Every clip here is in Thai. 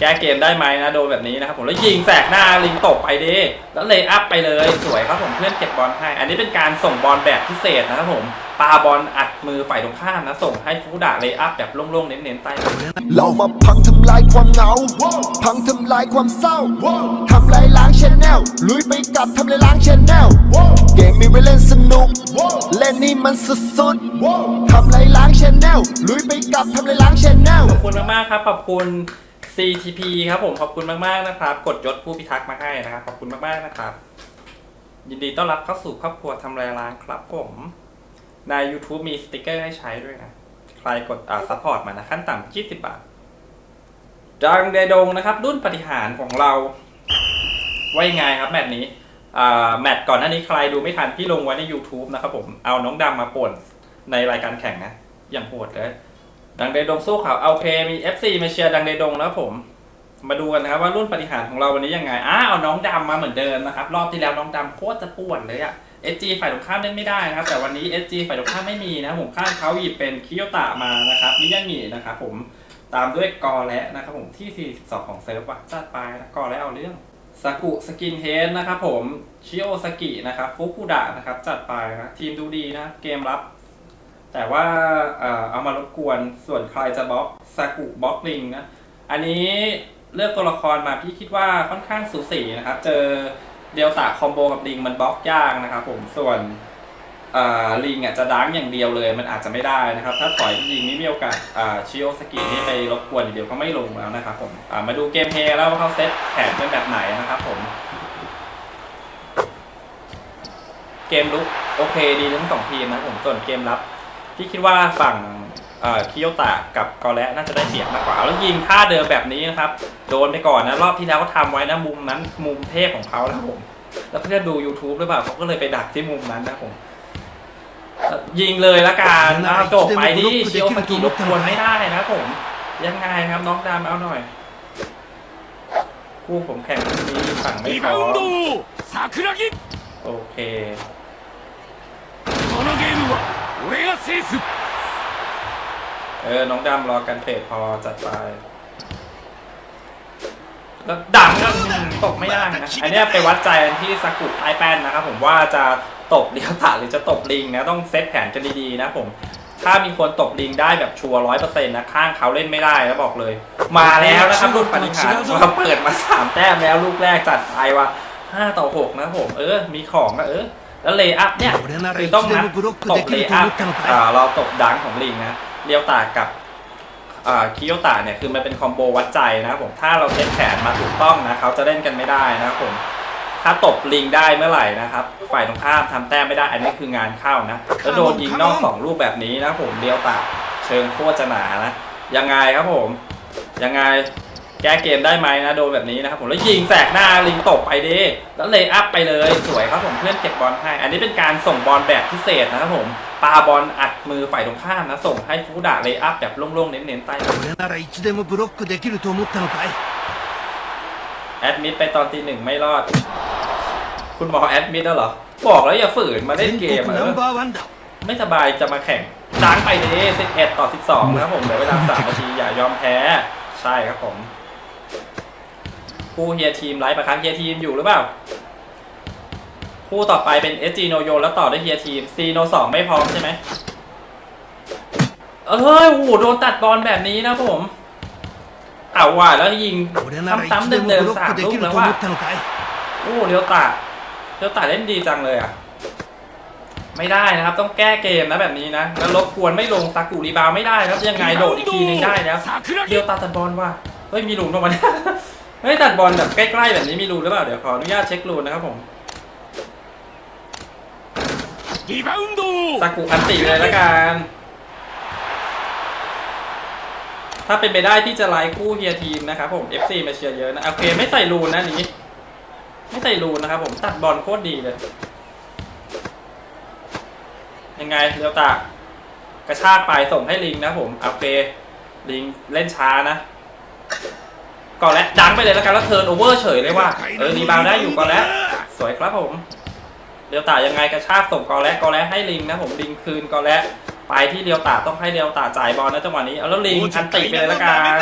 แก้เกมได้ไหมนะโดนแบบนี้นะครับผมแล้วยิงแสกหน้าลิงตบไปดิแล้วเลย์อัพไปเลยสวยครับผมเพื่อนเก็บบอลให้ อันนี้เป็นการส่งบอลแบบพิเศษนะครับผมปาบอลอัดมือฝ่ายตรงข้ามนะส่งให้ฟูดะเลย์อัพแบบโล่งๆเน้นๆใต้เรามาพังทำลายความเหงา พังทำลายความเศร้าทำลายล้างชแนลลุยไปกับทำลายล้างชแนลเกมมีไว้เล่นสนุกเล่นนี่มันสุดๆทำลายล้างชแนลลุยไปกับทำลายล้างชแนลขอบคุณมากๆครับขอบคุณ CTP ครับผมขอบคุณมากๆนะครับ กดยศผู้พิทักษ์มาให้นะครับ ขอบคุณมากๆนะครับ ยินดีต้อนรับเข้าสู่ครอบครัวทำลายล้างครับผมใน YouTube มีสติกเกอร์ให้ใช้ด้วยนะ ใครกดอ่าซัพพอร์ตมานะ ขั้นต่ำ20 บาท ดังเดดงนะครับ รุ่นปฏิหารของเรา ว่ายังไงครับ แมตช์นี้อ่าแมตช์ก่อนหน้านี้ใครดูไม่ทันพี่ลงไว้ใน YouTube นะครับผม เอาน้องดำมาป่วนในรายการแข่งนะ อย่างโหดเลย ดังเดดงสู้เขาเอาเพมี FC มาเชียร์ดังเดดงแล้วผม มาดูกันนะครับว่ารุ่นปฏิหารของเราวันนี้ยังไงอ้าเอาน้องดำมาเหมือนเดิมนะครับ รอบที่แล้วน้องดำโคตรจะป่วนเลยอะ SG ฝ่ายตรงข้ามเล่นไม่ได้นะครับ แต่วันนี้ SG ฝ่ายตรงข้ามไม่มีนะผมข้างเขาหยิบเป็นคิโยตะมานะครับมิยางินะครับผมตามด้วยกอและนะครับผมที่ 42 ของเซิร์ฟว่ะจัดไปนะกอและเอาเรื่องสกุสกินเฮดนะครับผมชิโอสกินะครับฟุกุดะนะครับจัดไปนะทีมดูดีนะเกมรับ แต่ว่าเอามารบกวนส่วนใครจะบล็อกสกุบล็อกลิงนะอันนี้เลือกตัวละครมาพี่คิดว่าค่อนข้างสูสีนะครับเจอเดลตาคอมโบกับลิงมันบล็อกยากนะครับผมส่วนลิงอะจะดังอย่างเดียวเลยมันอาจจะไม่ได้นะครับ ถ้าถอยยิงนี่มีโอกาสชิโอสกินี่ไปรบกวนอย่เดียวก็ไม่ลงแล้วนะครับผมมาดูเกมเพลย์แล้วว่าเขาเซตแผนเป็นแบบไหนนะครับผม เกมลุกโอเคดีทั้งสองทีมนะผมส่วนเกมรับ พี่คิดว่าฝั่งเคิโยตะกับกอแลน่าจะได้เสียงมากกว่า แล้วยิงท่าเดิมแบบนี้นะครับ โดนไปก่อนนะรอบที่แล้วเขาทำไว้นะมุมนั้นมุมเทพของเขาแล้วผมแล้วเพื่อนดู YouTube หรือเปล่าเขาก็เลยไปดักที่มุมนั้นนะผมยิงเลยละกันเอาจบไปที่เชียวมากินรบกวนไม่ได้นะผม ยังไงครับน้องดามเอาหน่อย คู่ผมแข่งนี้ฝั่งไม่พอโอเค このゲームは俺が制す เออ น้องดำรอกันเฟดพอจัดไป แล้วดังก็อืมตกไม่ได้นะ อันเนี้ยไปวัดใจกันที่สกุไอแป้นนะครับผมว่าจะตบเดียวตาหรือจะตบลิงนะ ต้องเซตแผนกันดีๆนะผม ถ้ามีคนตบลิงได้แบบชัวร้อยเปอร์เซ็นต์นะ ข้างเขาเล่นไม่ได้แล้วบอกเลย มาแล้วนะครับรุ่นปฏิหารมาเปิดมาสามแต้มแล้วลูกแรกจัดไปว่าห้าต่อหกนะผม เออ มีของนะเออ แล้วเลย์อัพเนี่ยคือต้องนัดตกเลย์อัพเราตกดังของลิงนะเรียวตากับคิโยตาเนี่ยคือมันเป็นคอมโบวัดใจนะผมถ้าเราเล่นแผนมาถูกต้องนะเขาจะเล่นกันไม่ได้นะผมถ้าตบลิงได้เมื่อไหร่นะครับฝ่ายตรงข้ามทำแต้มไม่ได้อันนี้คืองานเข้านะแล้วโดนยิงนอกสองลูกแบบนี้นะผมเรียวตาเชิงโคตรจะหนานะยังไงครับผมยังไง แก้เกมได้ไหมนะโดนแบบนี้นะครับผมแล้วยิงแสกหน้าลิงตกไปดิแล้วเลยอัพไปเลยสวยครับผมเพื่อนเก็บบอลให้ อันนี้เป็นการส่งบอลแบบพิเศษนะครับผมปาบอลอัดมือฝ่ายตรงข้ามนะส่งให้ฟูดะเลยอัพแบบโล่งๆเน้นๆใต้แอดมิดไปตอนตีหนึ่งไม่รอด คุณหมอแอดมิดแล้วเหรอ บอกแล้วอย่าฝืนมาเล่นเกมเออไม่สบายจะมาแข่งล้างไปเลย11 ต่อ 12 นะครับผมเหลือเวลา3นาทีอย่ายอมแพ้ ใช่ครับผม คู่เฮียทีมไลฟ์ปะครับเฮียทีมอยู่หรือเปล่า คู่ต่อไปเป็น SG โนโยแล้วต่อด้วยเฮียทีมซีโนสองไม่พร้อมใช่ไหมเอ้ยโอ้โหโดนตัดบอลแบบนี้นะผมเอาว่ะแล้วยิงซ้ำๆเดิมๆสามลูกแล้วว่าโอ้เดียวตัดเดียวตัดเล่นดีจังเลยอะ ไม่ได้นะครับ ต้องแก้เกมนะแบบนี้นะ แล้วลบกวนไม่ลงซากุรีบาวไม่ได้ครับยังไงโดดอีกทีนึงได้แล้วเดียวตาตัดบอลว่าเฮ้ยมีหลุมลงมา เฮ้ยตัดบอลแบบใกล้ๆแบบนี้มีรูหรือเปล่า เดี๋ยวขออนุญาตเช็ครูนะครับผมรีบาวด์ดูสากุอันติเลยละกัน ถ้าเป็นไปได้ที่จะไลฟ์คู่เฮียทีมนะครับผม FC มาเชียร์เยอะนะ โอเค ไม่ใส่รูนนะนี้ ไม่ใส่รูนนะครับผม ตัดบอลโคตรดีเลย ยังไงเรียวตากกระชากไปส่งให้ลิงนะผม โอเค ลิงเล่นช้านะ ก่อนและดังไปเลยแล้วกันแล้วเทิร์นโอเวอร์เฉยเลยว่าเออรีบาวได้อยู่ก่อนแล้ว สวยครับผมเดียวตายังไงกระชากส่งกอและกอและให้ลิงนะผมลิงคืนกอและไปที่เดียวตาต้องให้เดียวตาจ่ายบอลนะจังหวะนี้เอาแล้วลิงอันติไปเลยแล้วกัน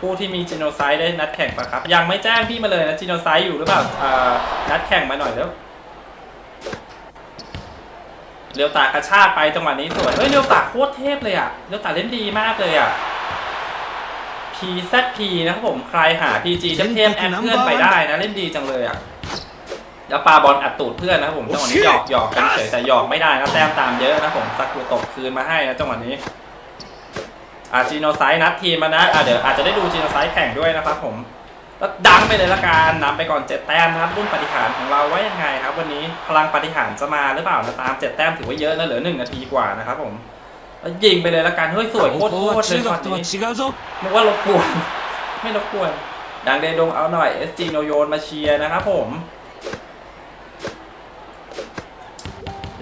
ผู้ที่มีจีโนไซด์ได้นัดแข่งปะครับ ยังไม่แจ้งพี่มาเลยนะจีโนไซด์อยู่หรือเปล่านัดแข่งมาหน่อยแล้ว เรียวตากระชากไปจังหวะนี้สวยเฮ้ยเรียวตาโคตรเทพเลยอะเรียวตาเล่นดีมากเลยอะ PZP นะครับผมใครหา PG เทพแอดเพื่อนไปได้นะเล่นดีจังเลยอะแล้วปาบอลอัดตูดเพื่อนนะครับผมจังหวะนี้หยอกหยอกกันเฉยแต่หยอกไม่ได้นะแต้มตามเยอะนะผมสักกูตกคืนมาให้นะจังหวะนี้อาจีโนไซนัดทีมมานะอะเดี๋ยวอาจจะได้ดูจีโนไซแข่งด้วยนะครับผม แล้วดังไปเลยละกันนำไปก่อนเจ็ดแต้มครับรุ่นปฏิหารของเราไว้ยังไงครับ วันนี้พลังปฏิหารจะมาหรือเปล่านะตามเจ็ดแต้มถือว่าเยอะนะเหลือหนึ่งนาทีกว่านะครับผมแล้วยิงไปเลยละกันเฮ้ยสวยโคตรโคตรเลยช็อตนี้นึกว่ารบกวนไม่รบกวน ดังเดดงเอาหน่อยเอสจีโนโยนมาเชียร์นะครับผม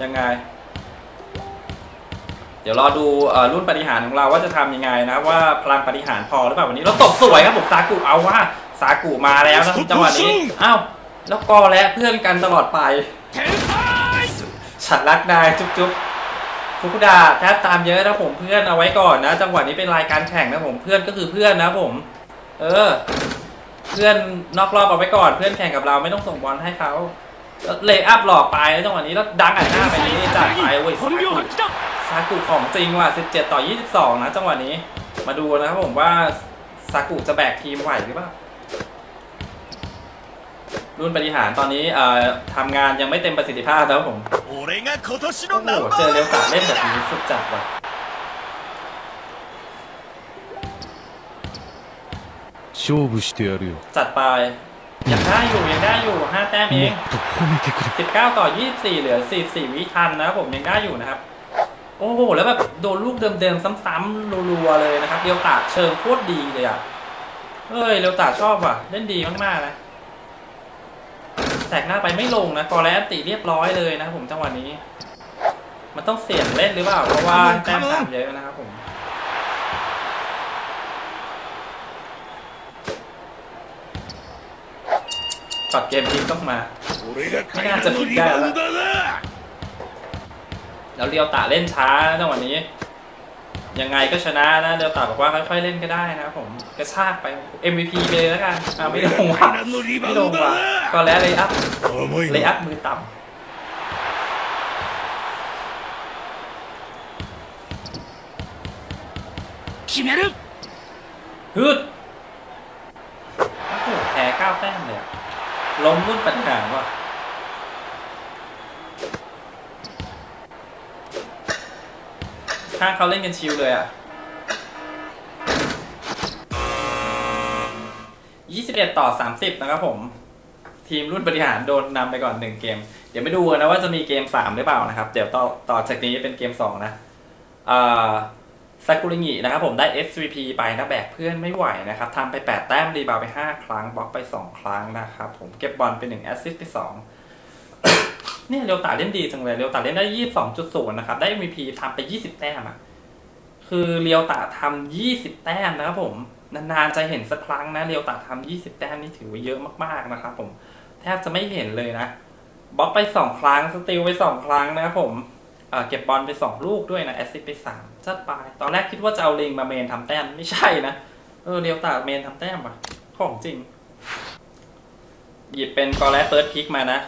ยังไง เดี๋ยวรอดูรุ่นปฏิหารของเราว่าจะทำยังไงนะว่าพลังปฏิหารพอหรือเปล่าวันนี้เราตกสวยครับผมตากุเอาว่า สากูมาแล้วนะจังหวะนี้อ้าวแล้วกอและเพื่อนกันตลอดไปฉันรักนายจุ๊บจุ๊บฟุกุดาแทบตามเยอะนะผมเพื่อนเอาไว้ก่อนนะ จังหวะนี้เป็นรายการแข่งนะผมเพื่อนก็คือเพื่อนนะผม เออ เพื่อนนอกรอบเอาไว้ก่อนเพื่อนแข่งกับเราไม่ต้องส่งบอลให้เขาเลย์อัพหลอกไปแล้วจังหวะนี้แล้วดังอัดหน้าไปนี้จัดไปโว้ยซากุซากุของจริงว่ะ 17 ต่อ 22 นะ จังหวะนี้ มาดูนะครับผมว่าซากุจะแบกทีมไหวหรือเปล่า รุ่นบริหารตอนนี้เอ่อทำงานยังไม่เต็มประสิทธิภาพแล้วผม 俺が今年 โอ้ の โห ナンバ เจอ ー เร็วกะ ワン เล่นแบบ だ นี้สุดจัดว่ะ 勝負してやるよ จัดไป ยังได้อยู่ยังได้อยู่ 5 แต้มเอง もっと褒めてくれ 19 ต่อ 24 เหลือ 44 วิทันนะครับผมยังได้อยู่นะครับ โอ้โห แล้วแบบโดนลูกเดิมๆ ซ้ำๆรัวๆเลยนะครับเรียวตาเชิงโคตรดีเลยอ่ะ เฮ้ยเรียวตาชอบว่ะ เล่นดีมากๆนะ แตกหน้าไปไม่ลงนะกอแลนตีเรียบร้อยเลยนะครับผมจังหวะนี้ มันต้องเสี่ยงเล่นหรือเปล่าเพราะว่าแต้มตามเยอะนะครับผมตัดเกมทีมต้องมาไม่น่าจะผิดได้แล้วแล้วเรียวตาเล่นช้าจังหวะนี้ ยังไงก็ชนะนะเรียวตาบอกว่าค่อยๆเล่นก็ได้นะครับผมกระชากไป MVP ไปเลยแล้วกันอ่าไม่ลงว่ะ 彼らのリバ ไม่ ウ ล ン ง ダ ว่ะ ー ก็แล้วเลยอัพ だ甘い เลยอั な พมือต่ 決めるำฮึดโอ้โหแพ้เก้าแต้มเลยอะล้มรุ่นปัญหาว่ะ ข้างเขาเล่นกันชิลเลยอะ21 ต่อ 30 นะครับผม ทีมรุ่นบริหารโดนนำไปก่อน 1 เกม เดี๋ยวไม่ดูนะว่าจะมีเกม 3 หรือเปล่านะครับ เดี๋ยวต่อต่อจากนี้เป็นเกม 2 นะซากุริงินะครับผมได้ SVP ไปนะแบกเพื่อนไม่ไหวนะครับทำไป 8 แต้มรีบาวไป 5 ครั้งบล็อกไป 2 ครั้งนะครับผมเก็บบอลไป 1 แอสซิสต์ไป 2 เนี่ยเรียวตาเล่นดีจังเลยเรียวตาเล่นได้22.0นย์นะครับ ได้ MVP ทำไป20แต้มอะคือเรียวตาทำ20แต้มนะครับผมนานๆจะเห็นสักครั้งนะเรียวตาทำ20แต้มนี่ถือว่าเยอะมากๆนะครับผมแทบจะไม่เห็นเลยนะบล็อกไป2ครั้งสติลไป2ครั้งนะครับผมเก็บบอลไป2ลูกด้วยนะแอสซิสต์ไป3จัดไปตอนแรกคิดว่าจะเอาลิงมาเมนทำแต้มไม่ใช่นะเออเรียวตาเมนทำแต้มว่ะของจริง หยิบเป็นกอแลเฟิร์สพิกมานะ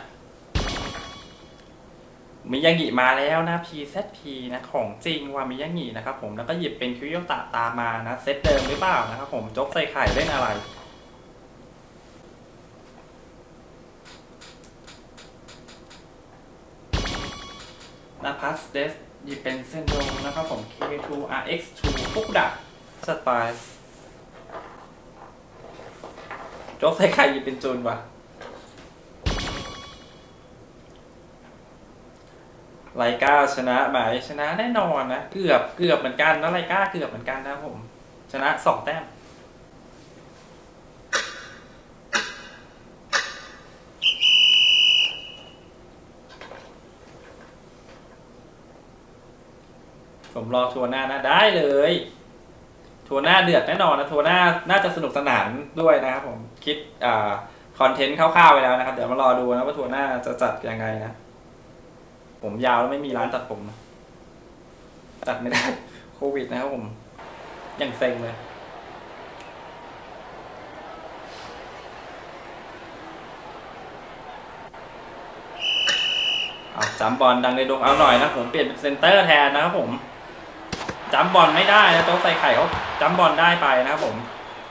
มิยางิมาแล้วนะ PZP นะของจริงว่ามิยางินะครับผมแล้วก็หยิบเป็นคิวโยตะตามมานะเซตเดิมหรือเปล่านะครับผมจกใส่ไข่เล่นอะไรนาพัสเดสหยิบเป็นเซนโดนะครับผม K2 RX2 ฟุกดักสไตล์จกใส่ไข่หยิบเป็นจูนว่ะ ไลกาชนะไหมชนะแน่นอนนะเกือบเกือบเหมือนกันนะไลกาเกือบเหมือนกันนะผม ชนะสองแต้มผมรอทัวร์หน้านะได้เลย ทัวร์หน้าเดือดแน่นอนนะทัวร์หน้าน่าจะสนุกสนานด้วยนะครับผมคิดอ่าคอนเทนต์คร่าวๆไปแล้วนะครับ เดี๋ยวมารอดูนะว่าทัวร์หน้าจะจัดยังไงนะ ผมยาวแล้วไม่มีร้านตัดผมนะจัดไม่ได้โควิดนะครับผมอย่างเซ็งเลยเอาจำบอลดังในดงเอาหน่อยนะผมเปลี่ยนเป็นเซนเตอร์แทนนะครับผมจำบอลไม่ได้นะโต๊ะใส่ไข่เขาจำบอลได้ไปนะครับผม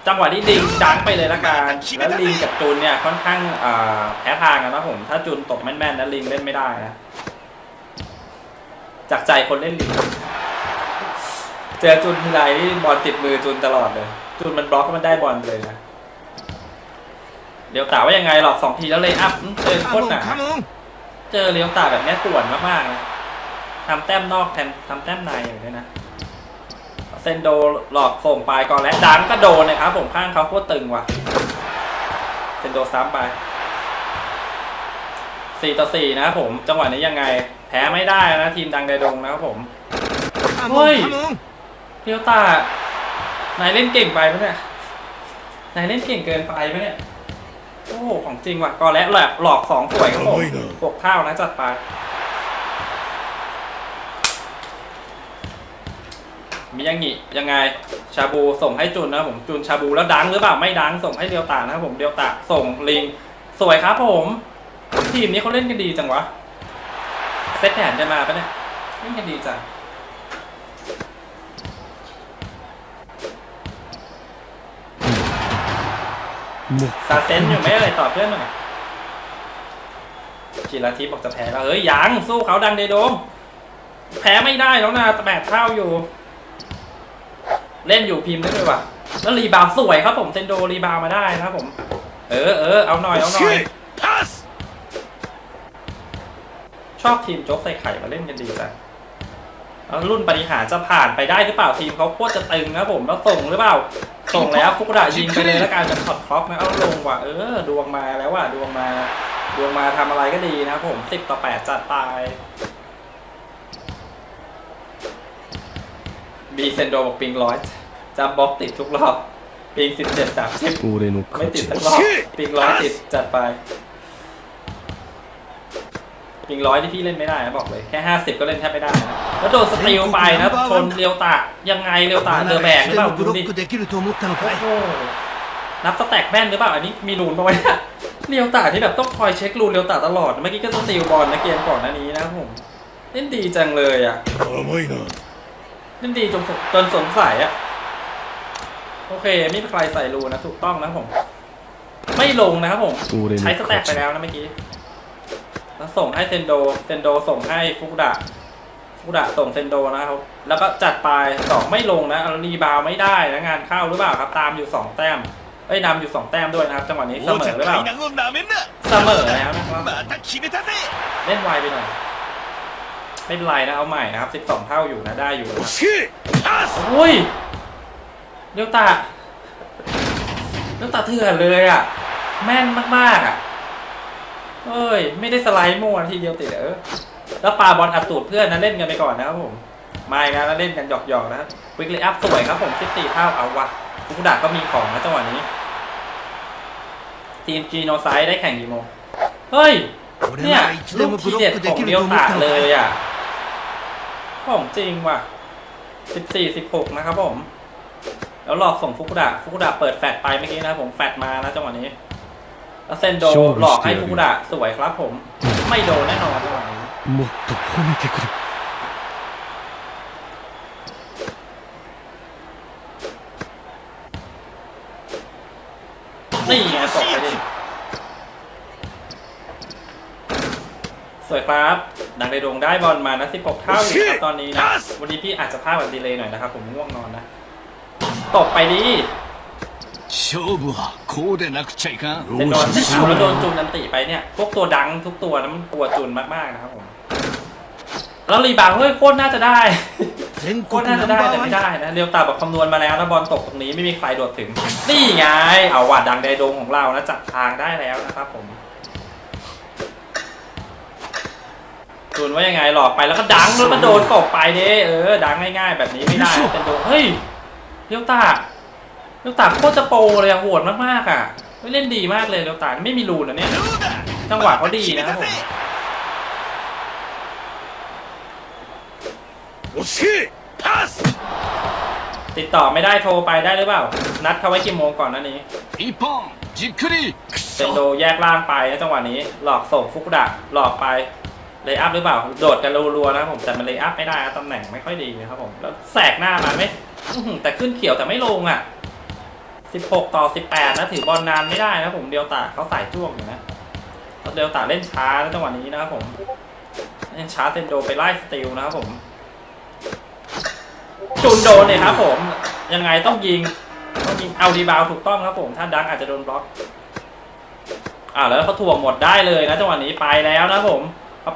จังหวะที่ลิงดังไปเลยละกันแล้วลิงกับจูนเนี่ยค่อนข้างแพ้ทางกันนะผม ถ้าจูนตกแม่นๆนะลิงเล่นไม่ได้นะ จากใจคนเล่นลีงเจอจุนทีไรบอลติดมือจุนตลอดเลย จุนมันบล็อกก็มันได้บอลเลยนะ เลี้ยวตาว่ายังไงหรอกสองทีแล้วเลยอัพเจอโคตรหนาเจอเลี้ยวตาแบบนี้ปวดมากๆนะทำแต้มนอกแทนทำแต้มในอย่างนี้นะเซนโดหลอกส่งไปก่อนและดันก็โดนนะครับผมข้างเขาโคตรตึงว่ะเซนโดซ้ำไปสี่ต่อสี่นะผมจังหวะนี้ยังไง แพ้ไม่ได้นะทีมดังไดดงนะครับผม เฮ้ย เทียวตานายเล่นเก่งไปปะเนี่ย นายเล่นเก่งเกินไปปะเนี่ย โอ้ของจริงว่ะก็และหลอกหลอกสองสวยครับผมหกเท่านะจัดไปมียังงี้ยังไงชาบูส่งให้จุนนะผมจุนชาบูแล้วดังหรือเปล่าไม่ดังส่งให้เดียวตานะครับผมเดียวตาส่งลิง สวยครับผม ทีมนี้เขาเล่นกันดีจังวะ เซตแผนจะมาปะเนี่ยเล่นกันดีจังซาเซนอยู่ไหมอะไรตอบเพื่อนหน่อยจิราทิพย์บอกจะแพ้แล้วเฮ้ยยังสู้เขาดังเดโดม แพ้ไม่ได้แล้วนะแปดเท่าอยู่ เล่นอยู่พิมพ์ได้ด้วยว่ะ แล้วรีบาวด์สวยครับผมเซนโดรีบาวด์มาได้นะครับผม เออเออเอาหน่อยเอาหน่อยパス ชอบทีมโจ๊กใส่ไข่มาเล่นกันดีจังรุ่นปฏิหารจะผ่านไปได้หรือเปล่าทีมเขาโคตรจะตึงนะผมแล้วส่งหรือเปล่า ส่งแล้วฟุกดระยิงไปเลยแล้วการจะช็อดคล็อกนะเอาลงว่ะเออดวงมาแล้วว่ะดวงมา ดวงมาทำอะไรก็ดีนะผมสิบต่อแปดจัดตายบีเซนโดบอกปิงร้อยจำบล็อกติดทุกรอบปิงสิบเจ็ดสามสิบไม่ติดสักรอบปิงร้อยติดจัดไป จริงร้อยที่พี่เล่นไม่ได้นะบอกเลยแค่ห้าสิบก็เล่นแทบไม่ได้นะแล้วโดนสตีลไปนะชนเรียวตายังไงเรียวตาเดอแบกหรือเปล่าดูดิโอ้โหนับสแต็กแม่นหรือเปล่าอันนี้มีรูนปะวะเนี่ยเรียวตาที่แบบต้องคอยเช็ครูนเรียวตาตลอดเมื่อกี้ก็สตีลบอลนะเกมก่อนหน้านี้นะผมเล่นดีจังเลยอะเล่นดีจนจนสงสัยอะโอเคไม่มีใครใส่รูนะถูกต้องนะผม ไม่ลงนะครับผม ใช้สแต็กไปแล้วนะเมื่อกี้ แล้วส่งให้เซนโด เซนโดส่งให้ฟุกุดะฟุกุดะส่งเซนโดนะครับ แล้วก็จัดตายสองไม่ลงนะอารีบาวไม่ได้นะงานเข้าหรือเปล่าครับ ตามอยู่สองแต้มเอ้ยนำอยู่สองแต้มด้วยนะครับจังหวะนี้เสมอหรือเปล่าเสมอแล้วนะครับเล่นไวไปหน่อยไม่เป็นไรนะเอาใหม่นะครับ 12 เท่าอยู่นะได้อยู่นะอุ้ยเดลตาเดลตาเถื่อนเลยอะ แม่นมากๆอะ เอ้ย ไม่ได้สไลด์มัวทีเดียวติดเออแล้วปลาบอลอัดตูดเพื่อนนะเล่นกันไปก่อนนะครับผมไม่นะแล้วเล่นกันหยอกๆนะครับวิกเลยอัพสวยครับผมสิบสี่เท่าเอาวะฟุกุดะก็มีของนะจังหวะนี้ ทีมจีโนไซด์ได้แข่งกี่โมงเฮ้ย เนี่ยลูกทีเด็ดของเดียวตากเลยอะของจริงว่ะสิบสี่สิบหกนะครับผม แล้วหลอกส่งฟุกุดะฟุกุดะเปิดแฟดไปเมื่อกี้นะผมแฟดมานะจังหวะนี้ แล้วเซนโดหลอกให้ฟุกุดะสวยครับผม ไม่โดนแน่นอนจังหวะนี้ もっと褒めてくれ นี่ไงตกไปดิ สวยครับ ดังในดงได้บอลมานะ 16 เท่าอยู่นะครับตอนนี้นะ วันนี้พี่อาจจะพลาดแบบดีเลยหน่อยนะครับ ผมง่วงนอนนะ ตกไปดิ 勝負はこうでなくちゃいかん เซนโดนไม่เอาแล้วโดนจูนนันติไปเนี่ย พวกตัวดังทุกตัวนะมันกลัวจูนมากๆนะครับผม แล้วรีบาวด์เฮ้ยโคตรน่าจะได้ 全 โค 国 ตรน่า ナ จะ ン ได้ バー แต่ ワ ไม่ ン ได้นะเรียวตาบอกคำนวณมาแล้วนะบอลตกตรงนี้ไม่มีใครโดดถึง นี่ไง เอาว่ะดังไดโดงของเรานะจับทางได้แล้วนะครับผมจูนว่ายังไงหลอกไปแล้วก็ดังแล้วก็โดนตกไปเด้เออ ดังง่ายๆแบบนี้ไม่ได้นะเป็นโดเฮ้ยเรียวตา เดลตาโคตรจะโปรเลยอะโหดมากๆอะเล่นดีมากเลยเดลตาไม่มีรูนะเนี่ยจังหวะเขาดีนะครับผมติดต่อไม่ได้โทรไปได้หรือเปล่า นัดเขาไว้กี่โมงก่อนนั่นนี้เซนโดแยกล่างไปนะจังหวะนี้ หลอกส่งฟุกุดะหลอกไปเลยอัพหรือเปล่า โดดกันรัวๆนะผมแต่มันเลยอัพไม่ได้ตำแหน่งไม่ค่อยดีนะครับผมแล้วแสกหน้ามาไหมแต่ขึ้นเขียวแต่ไม่ลงอะ 16 ต่อ 18 นะ ถือบอลนานไม่ได้นะผมเดียวตาเขาสายจ้วงอยู่นะเดียวตาเล่นช้านะจังหวะนี้นะครับผมเล่นช้าเซนโดไปไล่สติลนะครับผมจุนโดนเนี่ยครับผมยังไงต้องยิงต้องยิงเอาดีบาวถูกต้องครับผมถ้าดังอาจจะโดนบล็อกอ่าแล้วเขาถ่วงหมดได้เลยนะจังหวะนี้ไปแล้วนะผม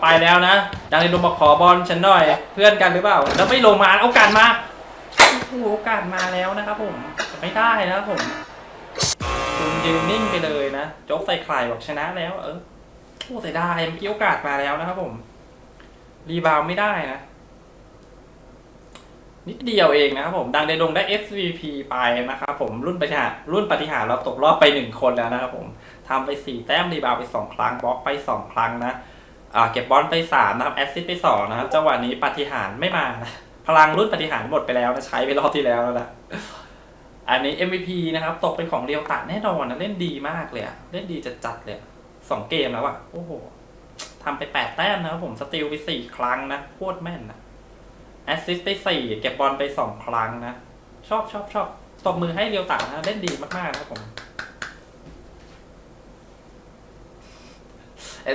ไปแล้วนะ ดังในดมบอกขอบอลฉันหน่อย เพื่อนกันหรือเปล่า แล้วไม่ลงมาโอากาสมา โอ้โอกาสมาแล้วนะครับผมไม่ได้นะครับผมคุณยืนนิ่งไปเลยนะโจ๊กใส่ไข่บอกชนะแล้ว เออโอ้เสียดายเมื่อกี้โอกาสมาแล้วนะครับผม รีบาวไม่ได้นะ นิดเดียวเองนะครับผม ดังในดงได้ SVP ไปนะครับผมรุ่นปฏิหารรุ่นปฏิหารเราตกรอบไปหนึ่งคนแล้วนะครับผมทำไปสี่แต้มรีบาวไปสองครั้งบล็อกไปสองครั้งนะอ่าเก็บบอลไปสามนะครับแอสซิสต์ไปสองนะครับจังหวะนี้ปฏิหารไม่มานะ พลังรุ่นปฏิหารหมดไปแล้วนะใช้ไปรอบที่แล้วแล้วนะอันนี้ MVP นะครับ ตกเป็นของเรียวตะแน่นอนนะเล่นดีมากเลยอะเล่นดีจัดๆเลยอะสองเกมแล้วอะโอ้โหทำไปแปดแต้มนะครับผมสติลไปสี่ครั้งนะโคตรแม่นนะแอสซิสต์ไปสี่เก็บบอลไปสองครั้งนะชอบชอบชอบตบมือให้เรียวตานะเล่นดีมากๆนะครับผม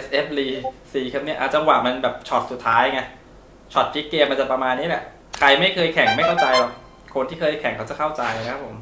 SF ลีสี่ครับเนี่ยอะจังหวะมันแบบช็อตสุดท้ายไงช็อตพลิกเกมมันจะประมาณนี้แหละ ใครไม่เคยแข่งไม่เข้าใจหรอก คนที่เคยแข่งเขาจะเข้าใจนะครับผม